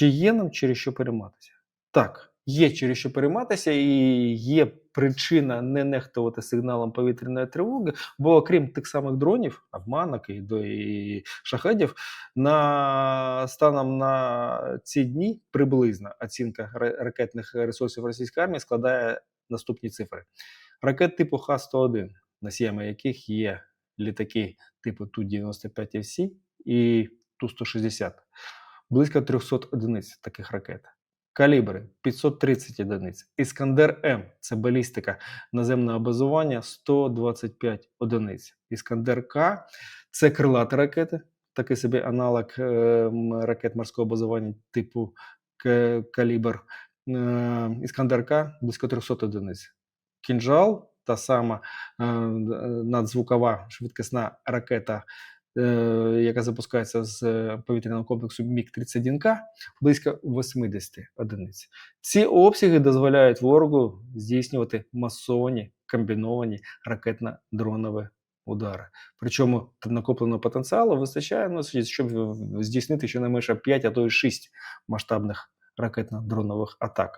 Чи є нам через що перейматися? Так, є через що перейматися, і є причина не нехтувати сигналом повітряної тривоги, бо окрім тих самих дронів, обманок і, і шахедів, на станом на ці дні приблизна оцінка ракетних ресурсів російської армії складає наступні цифри. Ракет типу Х-101, носіями яких є літаки типу Ту-95FC і Ту-160, близько 300 одиниць таких ракет. Калібри 530 одиниць. Іскандер М це балістика наземного базування 125 одиниць. Іскандер К це крилаті ракети, такий собі аналог е, ракет морського базування типу К- Калібр. Е, Іскандер К близько 300 одиниць. Кінжал, та сама е, надзвукова швидкісна ракета, яка запускається з е, повітряного комплексу МіГ-31К, близько 80 одиниць. Ці обсяги дозволяють ворогу здійснювати масовані комбіновані ракетно-дронові удари. Причому накопленого потенціалу вистачає, ну, щоб здійснити щонайменше 5, а то й 6 масштабних ракетно-дронових атак.